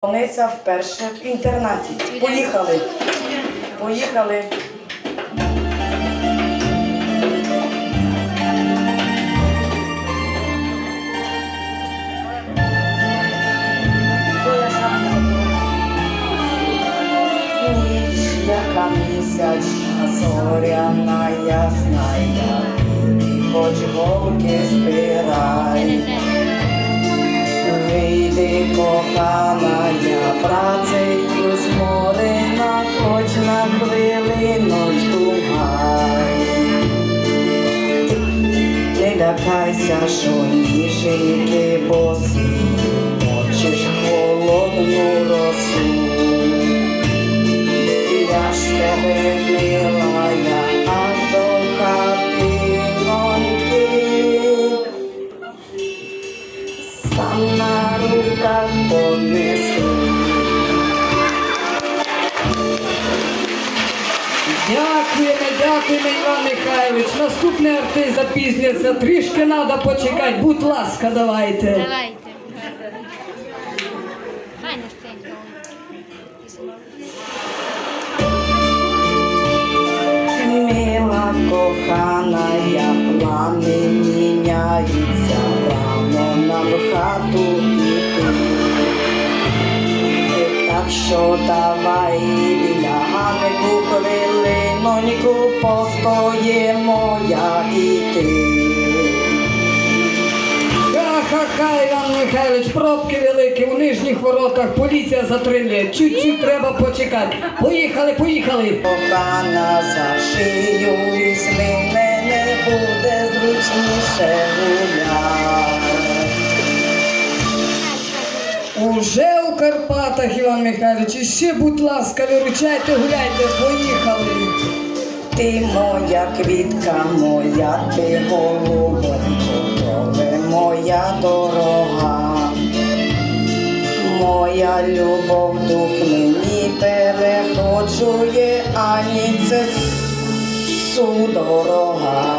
Полониця вперше в інтернаті. Поїхали. Поїхали. Ніч, яка місячна, зоряна, ясна, і хоч голки збирай. Вийди, кохана, я працею зморена, хоч на хвилиночку гай. Не лякайся, що ніженьки босі, мочиш холодну росу. Я ж тебе мила, я аж до хатиноньки. Сам руках понесу. Дякуємо, дякуємо, Іван Михайлович. Наступний артист запізнюється. Трішки треба почекати. Будь ласка, давайте. Давайте. Аня Стенька. Мила кохана, я плани міняються, рано нам в хату йти. Так що давай біля Ганнику хвилиноньку постоїмо я і ти. Ха-ха-ха, Іван Михайлович, пробки великі у нижніх воротах, поліція затримує. Чуть-чуть треба почекати. Поїхали, поїхали. Кохана за шию візьми мене буде зручніше гуляти. Уже у Карпатах, Іван Михайлович. І ще, будь ласка, виручайте, гуляйте, поїхали. Ти моя квітка, моя ти голубонько, поле моя дорога. Моя любов дух мені переходжує, ані це судорога.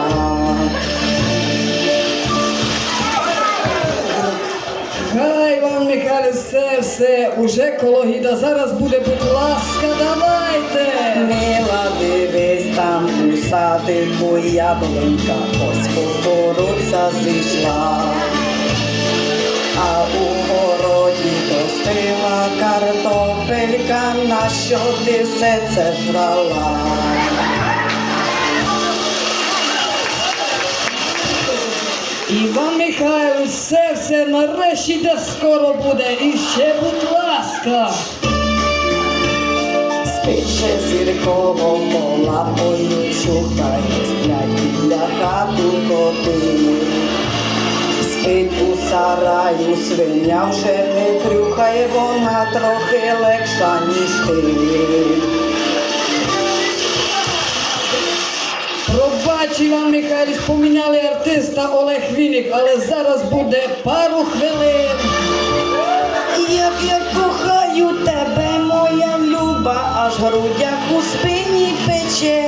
Іван Михайлович, все, все, уже коло Зараз буде, будь ласка, давайте. Мила дивись там у садику яблунька, ось кукурудза зійшла, а у городі достигла картопелька, на що ти все це жрала? Іван Михайлович, все, все, нарешті де скоро буде. І ще, будь ласка. Спише зірково лапою чухає, сплять біля хату коти. Спить у сараю, свиня вже не крюхає, вона трохи легша, ніж ти. Пробач, Іван Михайлович, поміняли артиста Олег Вінник, але зараз буде пару хвилин. Як я кохаю тебе, моя люба, аж грудях у спині пече.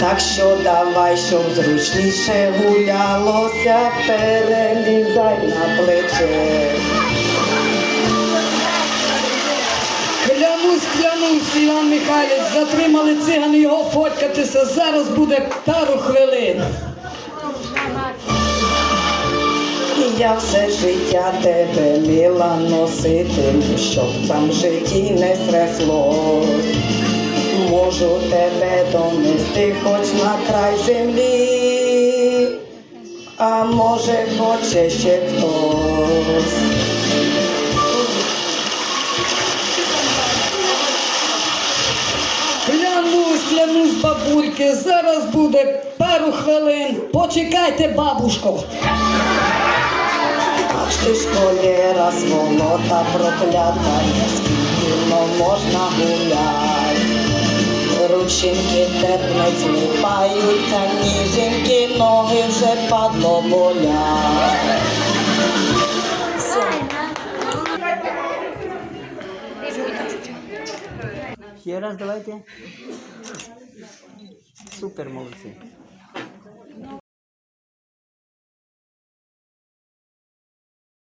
Так що давай, щоб зручніше гулялося, перелізай на плече. Клянусь, Іван Михайлович, затримали цигани його фоткатися. Зараз буде пару хвилин. І я все життя тебе мила носитиму, щоб там в житті не стреслось. Можу тебе донести хоч на край землі, а може хоче ще хтось. Бабульки, зараз буде пару хвилин. Почекайте, бабушко. Аж ти школєра проклята, скільки можна гулять. Рученьки терпнець лупаються, ніженьки, ноги вже падло болять. Ще раз давайте. Супер молодці.